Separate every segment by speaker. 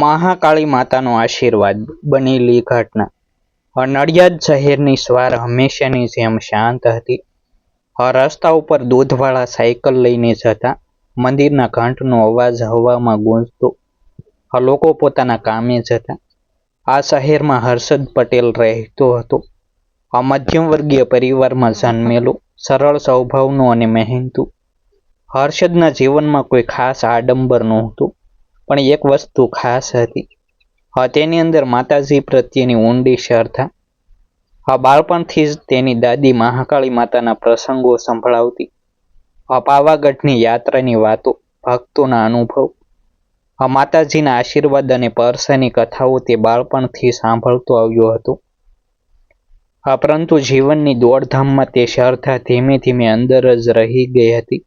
Speaker 1: મહાકાળી માતાનો આશીર્વાદ બનેલી ઘટના. નડિયાદ શહેરની સવાર હંમેશાની જેમ શાંત હતી. રસ્તા ઉપર દૂધવાળા સાયકલ લઈને જતા મંદિરના ઘંટનો અવાજ હવામાં ગૂંજતો. લોકો પોતાના કામે જતા. આ શહેરમાં હર્ષદ પટેલ રહેતો હતો. આ મધ્યમવર્ગીય પરિવારમાં જન્મેલો, સરળ સ્વભાવનો અને મહેનતુ. હર્ષદના જીવનમાં કોઈ ખાસ આડંબર નહોતું. પણ એક વસ્તુ ખાસ હતી. તેની અંદર માતાજી પ્રત્યેની ઊંડી શ્રદ્ધા. હા, બાળપણથી જ તેની દાદી મહાકાળી માતાના પ્રસંગો સંભળાવતી. આ પાવાગઢની યાત્રાની વાતો, ભક્તોના અનુભવ. આ માતાજીના આશીર્વાદ અને પરસની કથાઓ તે બાળપણથી સાંભળતો આવ્યો હતો. હા, પરંતુ જીવનની દોડધામમાં તે શ્રદ્ધા ધીમે ધીમે અંદર જ રહી ગઈ હતી.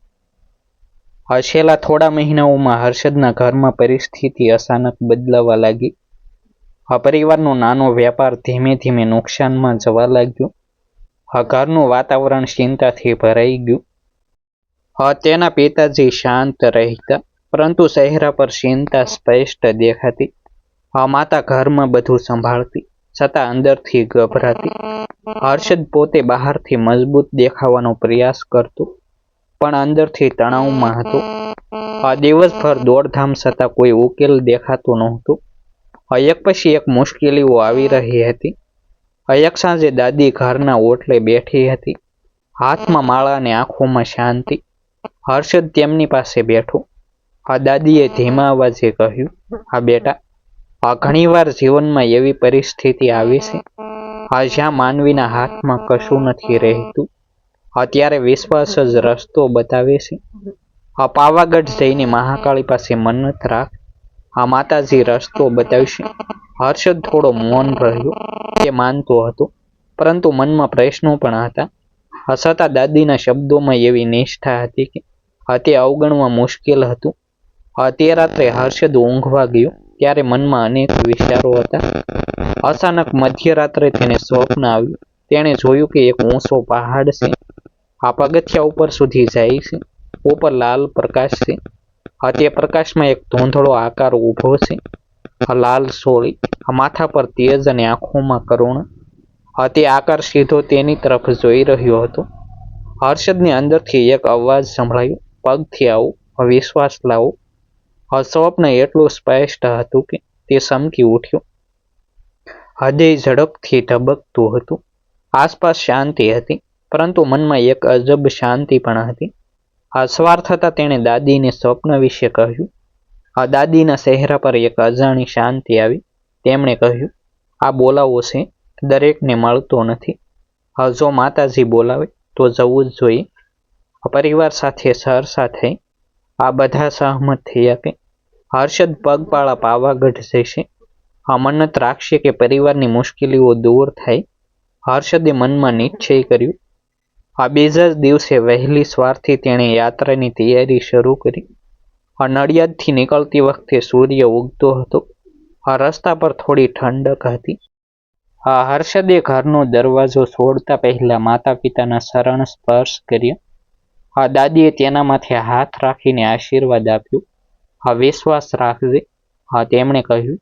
Speaker 1: છેલ્લા થોડા મહિનાઓમાં હર્ષદના ઘરમાં પરિસ્થિતિ અચાનક બદલાવા લાગી. પરિવારનો નાનો વેપાર ધીમે ધીમે નુકસાનમાં જવા લાગ્યો. ઘરનું વાતાવરણ ચિંતાથી ભરાઈ ગયું. તેના પિતાજી શાંત રહેતા, પરંતુ ચહેરા પર ચિંતા સ્પષ્ટ દેખાતી. માતા ઘરમાં બધું સંભાળતી, છતાં અંદરથી ગભરાતી. હર્ષદ પોતે બહારથી મજબૂત દેખાવાનો પ્રયાસ કરતો. પણ અંદરથી તણાવમાં હતો. આ દિવસભર દોડધામ છતાં કોઈ ઉકેલ દેખાતો નહોતો. આ એક પછી એક મુશ્કેલીઓ આવી રહી હતી. આ એક સાંજે દાદી ઘરના ઓટલે બેઠી હતી. હાથમાં માળા અને આંખોમાં શાંતિ. હર્ષદ તેમની પાસે બેઠો. આ દાદીએ ધીમા અવાજે કહ્યું, હા બેટા, આ ઘણીવાર જીવનમાં એવી પરિસ્થિતિ આવી છે. આ જ્યાં માનવીના હાથમાં કશું નથી રહેતું અત્યારે વિશ્વાસ જ રસ્તો બતાવે છે. આ પાવાગઢ જઈને મહાકાળી પાસે મન્નત રાખ. આ માતાજી રસ્તો બતાવશે. હર્ષદ થોડો મૌન રહ્યો તે માનતો હતો, પરંતુ મનમાં પ્રશ્નો પણ હતા. હસતા દાદીના શબ્દોમાં એવી નિષ્ઠા હતી કે તે અવગણવા મુશ્કેલ હતું. તે રાત્રે હર્ષદ ઊંઘવા ગયો, ત્યારે મનમાં અનેક વિચારો હતા. અચાનક મધ્યરાત્રે તેને સ્વપ્ન આવ્યું. તેણે જોયું કે એક ઊંચો પહાડ છે. આ પગથિયા ઉપર સુધી જાય છે. ઉપર લાલ પ્રકાશ છે. આ તે પ્રકાશમાં એક ધૂંધળો આકાર ઊભો છે. આ લાલ સોળી, આ માથા પર તેજ અને આંખોમાં કરુણ. આ તે આકાર સીધો તેની તરફ જોઈ રહ્યો હતો. હર્ષદની અંદરથી એક અવાજ સંભળાયો પગથી આવો વિશ્વાસ લાવો. આ સ્વપ્ન એટલું સ્પષ્ટ હતું કે તે સમકી ઉઠ્યો. હૃદય ઝડપથી ધબકતું હતું. આસપાસ શાંતિ હતી. પરંતુ મનમાં એક અજબ શાંતિ પણ હતી. આ સવાર થતાં તેણે દાદીને સ્વપ્ન વિશે કહ્યું. આ દાદીના ચહેરા પર એક અજાણી શાંતિ આવી. તેમણે કહ્યું, આ બોલાવો છે, દરેકને મળતો નથી. જો માતાજી બોલાવે, તો જવું જ જોઈએ. પરિવાર સાથે સરસા થઈ. આ બધા સહમત થયા કે હર્ષદ પગપાળા પાવાગઢ જશે. આ મન્નત રાખશે કે પરિવારની મુશ્કેલીઓ દૂર થાય. હર્ષદે મનમાં નિશ્ચય કર્યું આ બીજા જ દિવસે વહેલી સવારથી તેણે યાત્રાની તૈયારી શરૂ કરી. આ નડિયાદથી નીકળતી વખતે સૂર્ય ઉગતો હતો. આ રસ્તા પર થોડી ઠંડક હતી. આ હર્ષદે ઘરનો દરવાજો છોડતા પહેલા માતા પિતાના શરણ સ્પર્શ કર્યા. આ દાદીએ તેના માથે હાથ રાખીને આશીર્વાદ આપ્યો. આ વિશ્વાસ રાખજે હા તેમણે કહ્યું.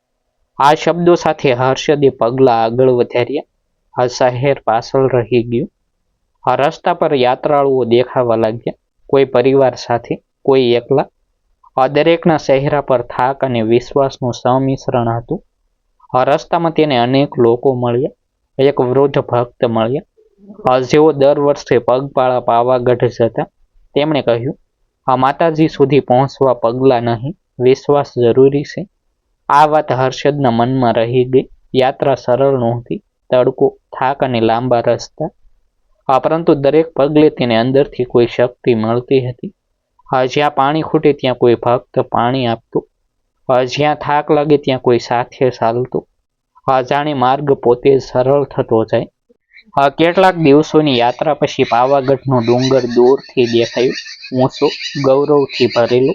Speaker 1: આ શબ્દો સાથે હર્ષદે પગલા આગળ વધાર્યા. આ શહેર પાછળ રહી ગયું. આ રસ્તા પર યાત્રાળુઓ દેખાવા લાગ્યા. કોઈ પરિવાર સાથે, કોઈ એકલા. આ દરેકના ચહેરા પર થાક અને વિશ્વાસનું સંમિશ્રણ હતું. આ રસ્તામાં તેને અનેક લોકો મળ્યા. એક વૃદ્ધ ભક્ત મળ્યા. આ જેઓ દર વર્ષે પગપાળા પાવાગઢ જતા. તેમણે કહ્યું, આ માતાજી સુધી પહોંચવા પગલાં નહીં. વિશ્વાસ જરૂરી છે. આ વાત હર્ષદના મનમાં રહી ગઈ. યાત્રા સરળ નહોતી. તડકો, થાક અને લાંબા રસ્તા. પરંતુ દરેક પગલે તેને અંદરથી કોઈ શક્તિ મળતી હતી. જ્યાં પાણી ખૂટે ત્યાં કોઈ ભક્ત પાણી આપતું. જ્યાં થાક લાગે ત્યાં કોઈ સાથે ચાલતું. જાણે માર્ગ પોતે સરળ થતો જાય. કેટલાક દિવસોની યાત્રા પછી પાવાગઢનો ડુંગર દૂરથી દેખાયું. ઊંચો, ગૌરવથી ભરેલો.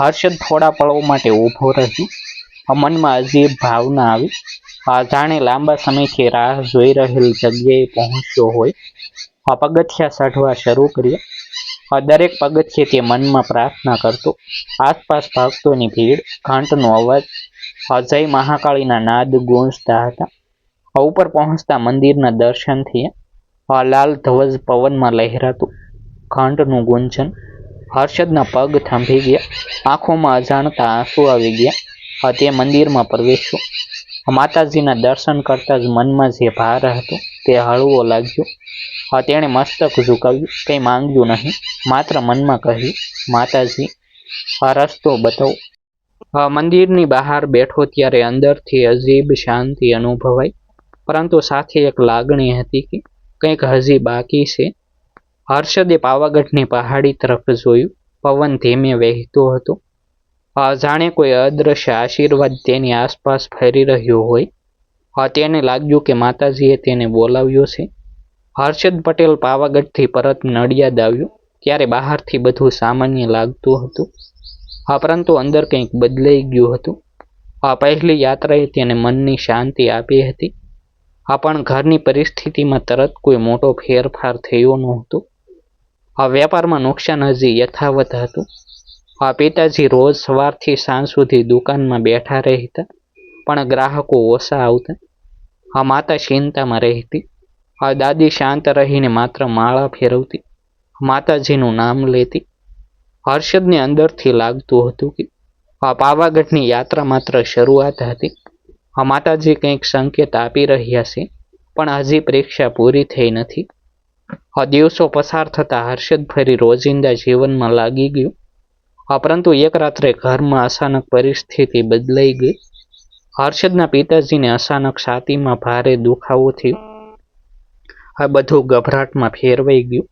Speaker 1: હર્ષદ થોડા પળો માટે ઊભો રહ્યો. મનમાં અજીબ ભાવના આવી. જાણે લાંબા સમયથી રાહ જોઈ રહેલી જગ્યાએ પહોંચ્યો હોય. આ પગથિયા ચઢવા શરૂ કર્યા. આ દરેક પગથિયે તે મનમાં પ્રાર્થના કરતો. આસપાસ ભક્તોની ભીડ, ઘંટનો અવાજ, અજય મહાકાળીના નાદ ગુંજતા હતા. આ ઉપર પહોંચતા મંદિરના દર્શન આ લાલ ધ્વજ પવનમાં લહેરાતું. ઘંટનું ગુંજન, હર્ષદના પગ થંભી ગયા. આંખોમાં અજાણતા આંસુ આવી ગયા. તે મંદિરમાં પ્રવેશ્યો. માતાજીના દર્શન કરતા જ મનમાં જે ભાર હતો તે હળવો લાગ્યો. હા, તેણે મસ્તક ઝુકાવ્યું. કંઈ માંગ્યું નહીં. માત્ર મનમાં કહ્યું, માતાજી, આ રસ્તો બતાવો. મંદિરની બહાર બેઠો ત્યારે અંદરથી અજીબ શાંતિ અનુભવાઈ. પરંતુ સાથે એક લાગણી હતી કે કંઈક હજી બાકી છે. હર્ષદે પાવાગઢની પહાડી તરફ જોયું. પવન ધીમે વહેતો હતો. જાણે કોઈ અદ્રશ્ય આશીર્વાદ તેની આસપાસ ફેરી રહ્યો હોય. તેને લાગ્યું કે માતાજીએ તેને બોલાવ્યો છે. હર્ષદ પટેલ પાવાગઢથી પરત નડિયાદ આવ્યો, ત્યારે બહારથી બધું સામાન્ય લાગતું હતું. હા પરંતુ અંદર કંઈક બદલાઈ ગયું હતું. આ પહેલી યાત્રાએ તેને મનની શાંતિ આપી હતી. આ પણ ઘરની પરિસ્થિતિમાં તરત કોઈ મોટો ફેરફાર થયો નહોતો. આ વેપારમાં નુકસાન હજી યથાવત હતું. આ પિતાજી રોજ સવારથી સાંજ સુધી દુકાનમાં બેઠા રહેતા, પણ ગ્રાહકો ઓછા આવતા. આ માતા ચિંતામાં રહેતી. આ દાદી શાંત રહીને માત્ર માળા ફેરવતી. માતાજીનું નામ લેતી. હર્ષદને અંદરથી લાગતું હતું કે આ પાવાગઢની યાત્રા માત્ર શરૂઆત હતી. આ માતાજી કંઈક સંકેત આપી રહ્યા છે, પણ હજી પરીક્ષા પૂરી થઈ નથી. આ દિવસો પસાર થતાં હર્ષદ ફરી રોજિંદા જીવનમાં લાગી ગયું. પરંતુ એક રાત્રે ઘરમાં અચાનક પરિસ્થિતિ બદલાઈ ગઈ. હર્ષદના પિતાજીને અચાનક છાતીમાં ભારે દુખાવો થયો. આ બધું ગભરાટમાં ફેરવાઈ ગયું.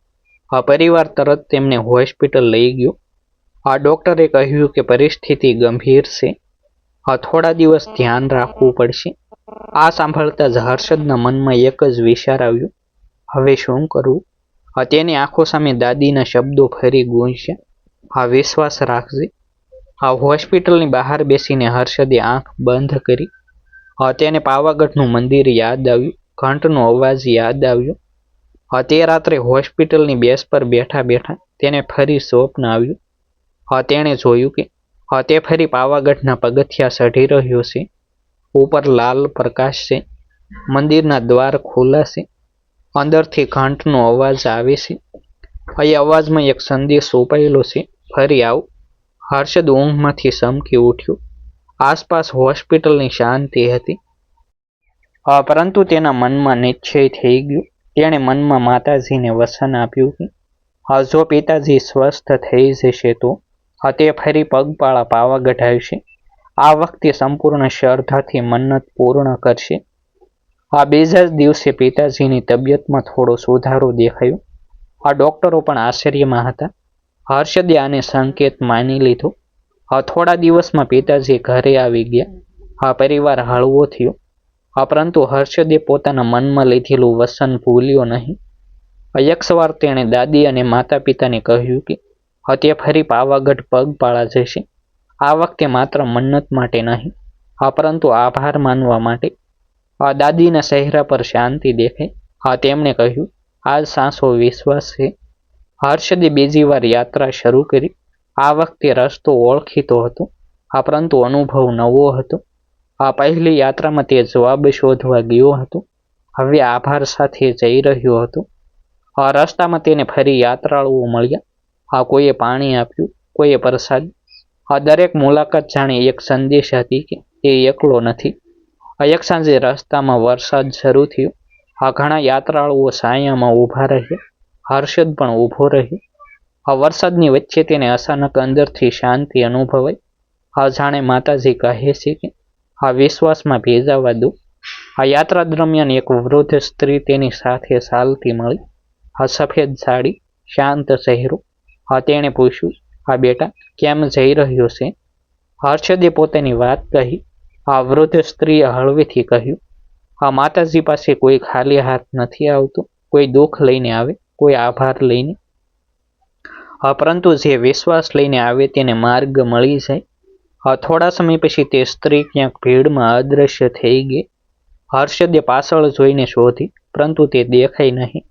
Speaker 1: આ પરિવાર તરત તેમને હોસ્પિટલ લઈ ગયો. આ ડોક્ટરે કહ્યું કે પરિસ્થિતિ ગંભીર છે. આ થોડા દિવસ ધ્યાન રાખવું પડશે. આ સાંભળતા જ હર્ષદના મનમાં એક જ વિચાર આવ્યો. હવે શું કરવું આ તેની આંખો સામે દાદીના શબ્દો ફરી ગુંજ્યા. આ વિશ્વાસ રાખજે. આ હોસ્પિટલની બહાર બેસીને હર્ષદે આંખ બંધ કરી. તેને પાવાગઢનું મંદિર યાદ આવ્યું, ઘંટનો અવાજ યાદ આવ્યો. તે રાત્રે હોસ્પિટલની બેસ પર બેઠા બેઠા તેને ફરી સ્વપ્ન આવ્યું. તેણે જોયું કે તે ફરી પાવાગઢના પગથિયા ચઢી રહ્યો છે. ઉપર લાલ પ્રકાશ છે. મંદિરના દ્વાર ખુલ્લા છે. અંદરથી ઘંટનો અવાજ આવે છે. અહીં અવાજમાં એક સંદેશ સોંપાયેલો છે. ફરી આવ. હર્ષદ ઊંઘમાંથી સમકી ઉઠ્યું. આસપાસ હોસ્પિટલની શાંતિ હતી. પરંતુ તેના મનમાં નિશ્ચય થઈ ગયું. તેણે મનમાં માતાજીને વસન આપ્યું કે જો પિતાજી સ્વસ્થ થઈ જશે તો તે ફરી પગપાળા પાવાગઢ આવશે આ વખતે સંપૂર્ણ શ્રદ્ધાથી મન્નત પૂર્ણ કરશે. આ બીજા જ દિવસે પિતાજીની તબિયતમાં થોડો સુધારો દેખાયો. આ ડોક્ટરો પણ આશ્ચર્યમાં હતા. હર્ષદે આને સંકેત માની લીધો. આ થોડા દિવસમાં પિતાજી ઘરે આવી ગયા. આ પરિવાર હળવો થયો. આ પરંતુ હર્ષદે પોતાના મનમાં લીધેલું વસન ભૂલ્યો નહીં. એક સવાર તેણે દાદી અને માતા પિતાને કહ્યું કે તે ફરી પાવાગઢ પગપાળા જશે. આ વખતે માત્ર મન્નત માટે નહીં, આ પરંતુ આભાર માનવા માટે. આ દાદીના ચહેરા પર શાંતિ દેખાઈ. હા તેમણે કહ્યું આજ સાસો વિશ્વાસ છે. હર્ષદે બીજી વાર યાત્રા શરૂ કરી. આ વખતે રસ્તો ઓળખીતો હતો, આ પરંતુ અનુભવ નવો હતો. આ પહેલી યાત્રામાં તે જવાબ શોધવા ગયો હતો. હવે આભાર સાથે જઈ રહ્યો હતો. આ રસ્તામાં તેને ફરી યાત્રાળુઓ મળ્યા. આ કોઈએ પાણી આપ્યું, કોઈએ પ્રસાદ. આ દરેક મુલાકાત જાણે એક સંદેશ હતી કે તે એકલો નથી. આ એક સાંજે રસ્તામાં વરસાદ શરૂ થયો. આ ઘણા યાત્રાળુઓ સાયામાં ઊભા રહ્યા. હર્ષદ પણ ઊભો રહ્યો આ વરસાદની વચ્ચે તેને અચાનક અંદરથી શાંતિ અનુભવાઈ. આ જાણે માતાજી કહે છે કે, આ વિશ્વાસમાં ભેજાવા દો. આ યાત્રા દરમિયાન એક વૃદ્ધ સ્ત્રી તેની સાથે ચાલતી મળી. આ સફેદ સાડી, શાંત ચહેરો. આ તેણે પૂછ્યું, આ બેટા, કેમ જઈ રહ્યો છે? હર્ષદે પોતાની વાત કહી. આ વૃદ્ધ સ્ત્રીએ હળવેથી કહ્યું, આ માતાજી પાસે કોઈ ખાલી હાથ નથી આવતો, કોઈ દુઃખ લઈને આવે. કોઈ આભાર લઈને. પરંતુ જે વિશ્વાસ લઈને આવે તેને માર્ગ મળી જાય. થોડા સમય પછી તે સ્ત્રી ક્યાંક ભીડમાં અદૃશ્ય થઈ ગઈ. હર્ષદે પાછળ જોઈને શોધી, પરંતુ તે દેખાઈ નહીં.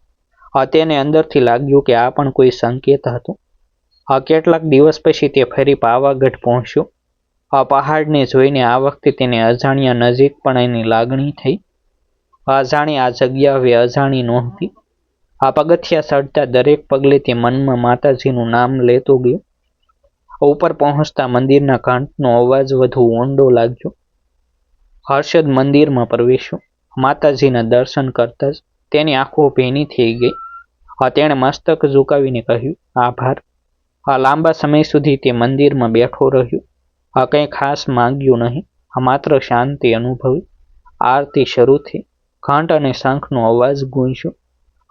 Speaker 1: તેને અંદરથી લાગ્યું કે આ પણ કોઈ સંકેત હતો. આ કેટલાક દિવસ પછી તે ફરી પાવાગઢ પહોંચ્યો. આ પહાડને જોઈને આ વખતે તેને અજાણ્યા નજીક પણ એની લાગણી થઈ. અજાણી આ જગ્યા હવે અજાણી નહોતી. આ પગથિયા ચડતા દરેક પગલે તે મનમાં માતાજીનું નામ લેતો ગયો. ઉપર પહોંચતા મંદિરના ઘંટનો અવાજ વધુ ઊંડો લાગ્યો. હર્ષદ મંદિરમાં પ્રવેશ્યો. માતાજીના દર્શન કરતા જ તેની આંખો ભીની થઈ ગઈ. તેણે મસ્તક ઝુકાવીને કહ્યું, આભાર. આ લાંબા સમય સુધી તે મંદિરમાં બેઠો રહ્યો. આ કંઈ ખાસ માંગ્યું નહીં. આ માત્ર શાંતિ અનુભવી. આરતી શરૂ થઈ. ઘંટ અને શંખનો અવાજ ગૂંજ્યો.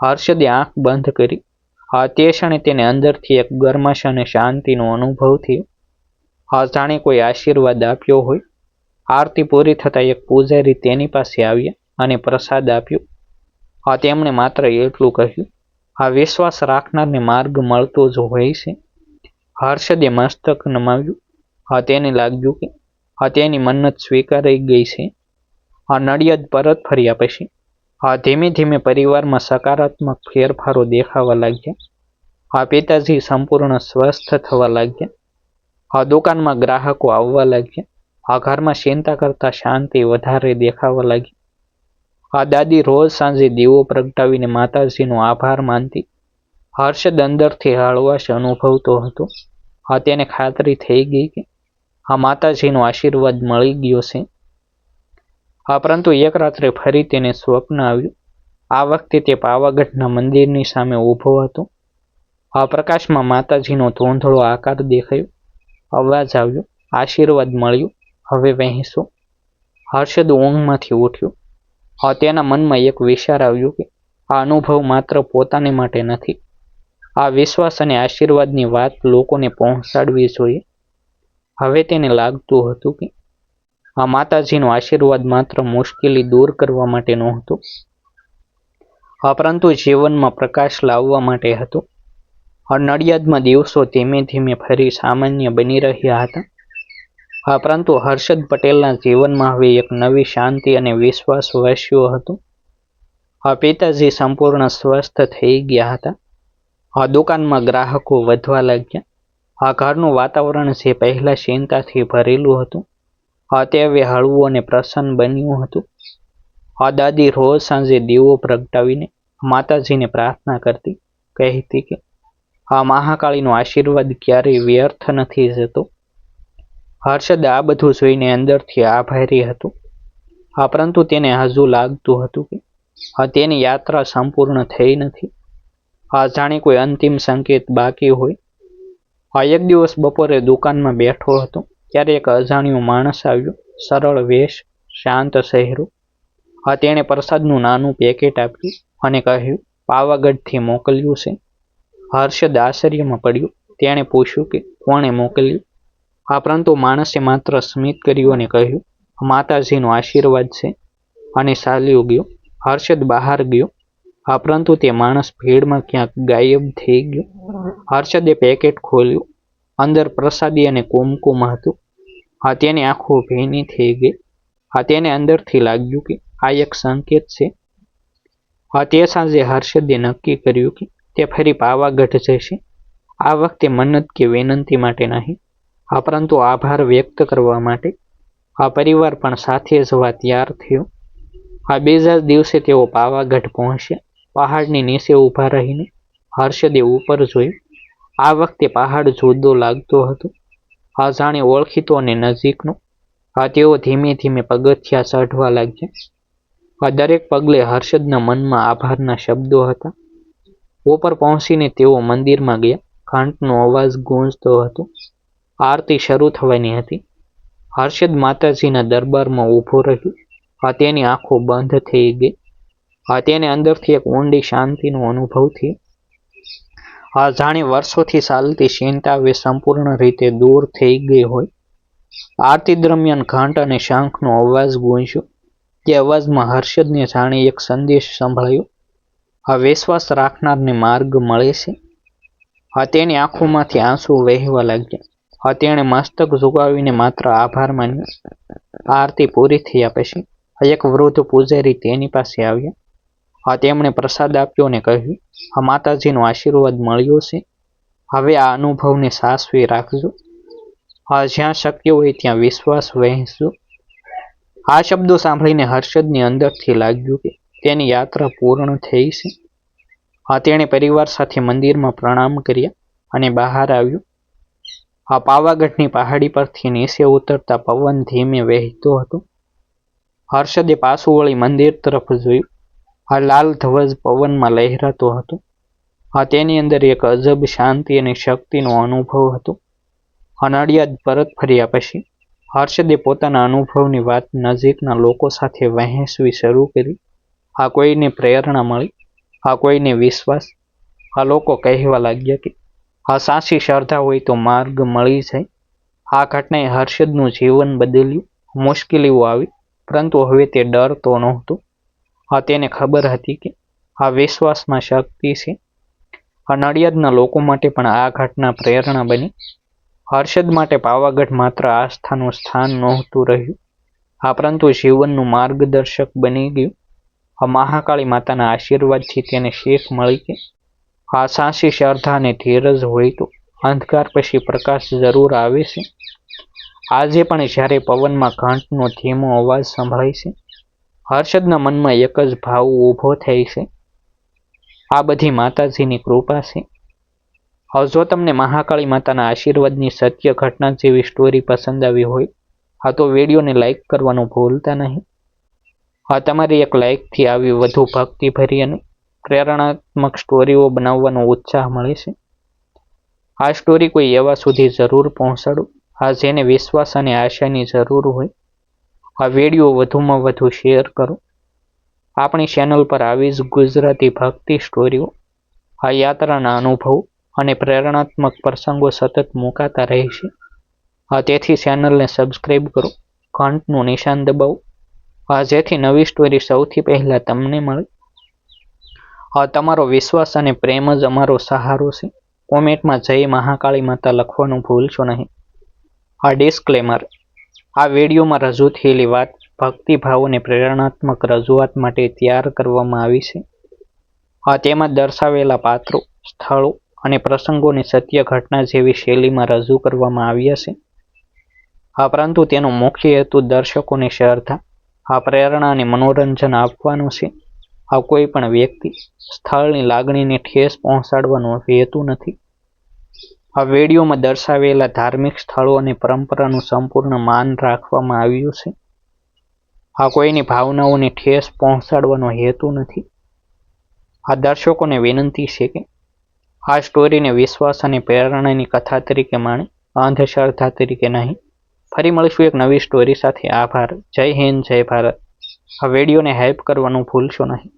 Speaker 1: હર્ષદે આંખ બંધ કરી. આ તે ક્ષણે તેને અંદરથી એક ગરમશ અને શાંતિનો અનુભવ થયો. આ જાણે કોઈ આશીર્વાદ આપ્યો હોય. આરતી પૂરી થતાં એક પૂજારી તેની પાસે આવ્યા અને પ્રસાદ આપ્યો. આ તેમણે માત્ર એટલું કહ્યું, આ વિશ્વાસ રાખનારને માર્ગ મળતો જ હોય છે. હર્ષદે મસ્તક નમાવ્યું. હા તેને લાગ્યું કે હા તેની મન્નત સ્વીકારાઈ ગઈ છે. આ નડિયાદ પરત ફર્યા પછી હા ધીમે ધીમે પરિવારમાં સકારાત્મક ફેરફારો દેખાવા લાગ્યા. આ પિતાજી સંપૂર્ણ સ્વસ્થ થવા લાગ્યા. આ દુકાનમાં ગ્રાહકો આવવા લાગ્યા. આ ઘરમાં ચિંતા કરતા શાંતિ વધારે દેખાવા લાગી. આ દાદી રોજ સાંજે દીવો પ્રગટાવીને માતાજીનો આભાર માનતી. હર્ષદ અંદરથી હળવાશ અનુભવતો હતો. આ તેને ખાતરી થઈ ગઈ કે આ માતાજીનો આશીર્વાદ મળી ગયો છે. હા, પરંતુ એક રાત્રે ફરી તેને સ્વપ્ન આવ્યું. આ વખતે તે પાવાગઢના મંદિરની સામે ઊભો હતો. આ પ્રકાશમાં માતાજીનો ધોંધળો આકાર દેખાયો. અવાજ આવ્યો. આશીર્વાદ મળ્યો. હવે વહેંચો હર્ષદ ઊંઘમાંથી ઉઠ્યો. હા, તેના મનમાં એક વિચાર આવ્યો કે આ અનુભવ માત્ર પોતાને માટે નથી. આ વિશ્વાસ અને આશીર્વાદની વાત લોકોને પહોંચાડવી જોઈએ. હવે તેને લાગતું હતું કે આ માતાજીનો આશીર્વાદ માત્ર મુશ્કેલી દૂર કરવા માટે નહોતો આ પરંતુ જીવનમાં પ્રકાશ લાવવા માટે હતો. આ નડિયાદમાં દિવસો ધીમે ધીમે ફરી સામાન્ય બની રહ્યા હતા. આ પરંતુ હર્ષદ પટેલના જીવનમાં હવે એક નવી શાંતિ અને વિશ્વાસ વસ્યો હતો. આ પિતાજી સંપૂર્ણ સ્વસ્થ થઈ ગયા હતા. આ દુકાનમાં ગ્રાહકો વધવા લાગ્યા. આ ઘરનું વાતાવરણ જે પહેલા ચિંતાથી ભરેલું હતું તે હળવું અને પ્રસન્ન બન્યું હતું. આ દાદી રોજ સાંજે દીવો પ્રગટાવીને માતાજીને પ્રાર્થના કરતી, કહેતી કે, આ મહાકાળીનો આશીર્વાદ ક્યારેય વ્યર્થ નથી જતો. હર્ષદ આ બધું જોઈને અંદરથી આભારી હતું. આ પરંતુ તેને હજુ લાગતું હતું કે આ તેની યાત્રા સંપૂર્ણ થઈ નથી. આ જાણે કોઈ અંતિમ સંકેત બાકી હોય. આ એક દિવસ બપોરે દુકાનમાં બેઠો હતો. ત્યારે એક અજાણ્યું માણસ આવ્યો. સરળ વેશ, શાંત ચહેરો આ તેણે પ્રસાદનું નાનું પેકેટ આપ્યું અને કહ્યું, પાવાગઢથી મોકલ્યું છે. હર્ષદ આશ્ચર્યમાં પડ્યું. તેણે પૂછ્યું કે, કોણે મોકલ્યું? આ પરંતુ માણસે માત્ર સ્મિત કર્યું અને કહ્યું, માતાજીનો આશીર્વાદ છે. અને ચાલ્યો ગયો. હર્ષદ બહાર ગયો. આ પરંતુ તે માણસ ભીડમાં ક્યાંક ગાયબ થઈ ગયો. હર્ષદે પેકેટ ખોલ્યું. અંદર પ્રસાદી અને કુમકુમ હતું. આ તેની આંખો ભીની થઈ ગઈ. હાત્યાને અંદરથી લાગ્યું કે આ એક સંકેત છે. હાત્યા સાંજે હર્ષદે નક્કી કર્યું કે તે ફરી પાવાગઢ જશે. આ વખતે મન્નત કે વિનંતી માટે નહીં. આ પરંતુ આભાર વ્યક્ત કરવા માટે. આ પરિવાર પણ સાથે જવા તૈયાર થયો. આ બીજા દિવસે તેઓ પાવાગઢ પહોંચ્યા. પહાડની નીચે ઊભા રહીને હર્ષદે ઉપર જોયું. આ વખતે પહાડ જુદો લાગતો હતો. આ જાણે ઓળખીતો અને નજીકનો. આ તેઓ ધીમે ધીમે પગથિયા ચઢવા લાગ્યા. આ દરેક પગલે હર્ષદના મનમાં આભારના શબ્દો હતા. ઉપર પહોંચીને તેઓ મંદિરમાં ગયા. ઘંટનો અવાજ ગુંજતો હતો. આરતી શરૂ થવાની હતી. હર્ષદ માતાજીના દરબારમાં ઊભો રહ્યો. આ તેની આંખો બંધ થઈ ગઈ. આ તેને અંદરથી એક ઊંડી શાંતિનો અનુભવ થયો. આ જાણે વર્ષોથી ચાલતી ચિંતા હવે સંપૂર્ણ રીતે દૂર થઈ ગઈ હોય. આરતી દરમિયાન ઘંટ અને શંખનો અવાજ ગુંજ્યો. તે અવાજમાં હર્ષદને જાણે એક સંદેશ સંભળાયો. આ વિશ્વાસ રાખનારને માર્ગ મળે છે. આ તેની આંખોમાંથી આંસુ વહેવા લાગ્યા. આ તેણે મસ્તક ઝુકાવીને માત્ર આભાર માન્યો. આરતી પૂરી થયા પછી એક વૃદ્ધ પૂજારી તેની પાસે આવ્યા. આ તેમણે પ્રસાદ આપ્યો અને કહ્યું આ માતાજીનો આશીર્વાદ મળ્યો છે. હવે આ અનુભવને સાસવી રાખજો. આ જ્યાં શક્ય હોય ત્યાં વિશ્વાસ વહેંચજો. આ શબ્દો સાંભળીને હર્ષદની અંદરથી લાગ્યું કે તેની યાત્રા પૂર્ણ થઈ છે. હા, તેણે પરિવાર સાથે મંદિરમાં પ્રણામ કર્યા અને બહાર આવ્યું. આ પાવાગઢની પહાડી પરથી નીચે ઉતરતા પવન ધીમે વહેતો હતો. હર્ષદે પાછું વળી મંદિર તરફ જોયું. આ લાલ ધ્વજ પવનમાં લહેરાતો હતો. આ તેની અંદર એક અજબ શાંતિ અને શક્તિનો અનુભવ હતો. અનડિયાદ પરત ફર્યા પછી, હર્ષદે પોતાના અનુભવની વાત નજીકના લોકો સાથે વહેંચવી શરૂ કરી. આ કોઈને પ્રેરણા મળી, આ કોઈને વિશ્વાસ. આ લોકો કહેવા લાગ્યા કે, આ સાચી શ્રદ્ધા હોય તો માર્ગ મળી જાય. આ ઘટનાએ હર્ષદનું જીવન બદલ્યું. મુશ્કેલીઓ આવી, પરંતુ હવે તે ડરતો નહોતો. આ તેને ખબર હતી કે આ વિશ્વાસમાં શક્તિ છે. આ નડિયાદના લોકો માટે પણ આ ઘટના પ્રેરણા બની. હર્ષદ માટે પાવાગઢ માત્ર આસ્થાનું સ્થાન નહોતું રહ્યું. આ પરંતુ જીવનનું માર્ગદર્શક બની ગયું. આ મહાકાળી માતાના આશીર્વાદથી તેને શીખ મળી કે. આ સાચી શ્રદ્ધા અને ધીરજ હોય તો અંધકાર પછી પ્રકાશ જરૂર આવે છે. આજે પણ જ્યારે પવનમાં ઘંટનો ધીમો અવાજ સંભળાય છે હર્ષદના મનમાં એક જ ભાવ ઊભો થાય છે. આ બધી માતાજીની કૃપા છે. હવે જો તમને મહાકાળી માતાના આશીર્વાદની સત્ય ઘટના જેવી સ્ટોરી પસંદ આવી હોય, હા તો વિડીયોને લાઇક કરવાનું ભૂલતા નહીં. હા, તમારી એક લાઇકથી આવી વધુ ભક્તિભરી અને પ્રેરણાત્મક સ્ટોરીઓ બનાવવાનો ઉત્સાહ મળે છે. આ સ્ટોરી કોઈ એવા સુધી જરૂર પહોંચાડો આ જેને વિશ્વાસ અને આશાની જરૂર હોય આ વીડિયો વધુમાં વધુ શેર કરો. આપણી ચેનલ પર આવી જ ગુજરાતી ભક્તિ સ્ટોરીઓ આ યાત્રાના અનુભવ અને પ્રેરણાત્મક પ્રસંગો સતત મુકાતા રહેશે. આ તેથી ચેનલને સબસ્ક્રાઈબ કરો ઘંટનું નિશાન દબાવો. આ જેથી નવી સ્ટોરી સૌથી પહેલાં તમને મળે. આ તમારો વિશ્વાસ અને પ્રેમ જ અમારો સહારો છે. કોમેન્ટમાં જય મહાકાળી માતા લખવાનું ભૂલશો નહીં. આ ડિસ્ક્લેમર આ વિડીયોમાં રજૂ થયેલી વાત ભક્તિભાવ અને પ્રેરણાત્મક રજૂઆત માટે તૈયાર કરવામાં આવી છે. આ તેમાં દર્શાવેલા પાત્રો, સ્થળો અને પ્રસંગોની સત્ય ઘટના જેવી શૈલીમાં રજૂ કરવામાં આવ્યા છે. આ પરંતુ તેનો મુખ્ય હેતુ દર્શકોને શ્રદ્ધા, આ પ્રેરણા અને મનોરંજન આપવાનું છે. આ કોઈ પણ વ્યક્તિ સ્થળની લાગણીને ઠેસ પહોંચાડવાનો હેતુ નથી. આ વિડીયોમાં દર્શાવેલા ધાર્મિક સ્થળો અને પરંપરાનું સંપૂર્ણ માન રાખવામાં આવ્યું છે. આ કોઈની ભાવનાઓને ઠેસ પહોંચાડવાનો હેતુ નથી. આ દર્શકોને વિનંતી છે કે આ સ્ટોરીને વિશ્વાસ અને પ્રેરણાની કથા તરીકે માણે, અંધશ્રદ્ધા તરીકે નહીં. ફરી મળીશું એક નવી સ્ટોરી સાથે. આભાર. જય હિન્દ, જય ભારત. આ વિડીયોને હેલ્પ કરવાનું ભૂલશો નહીં.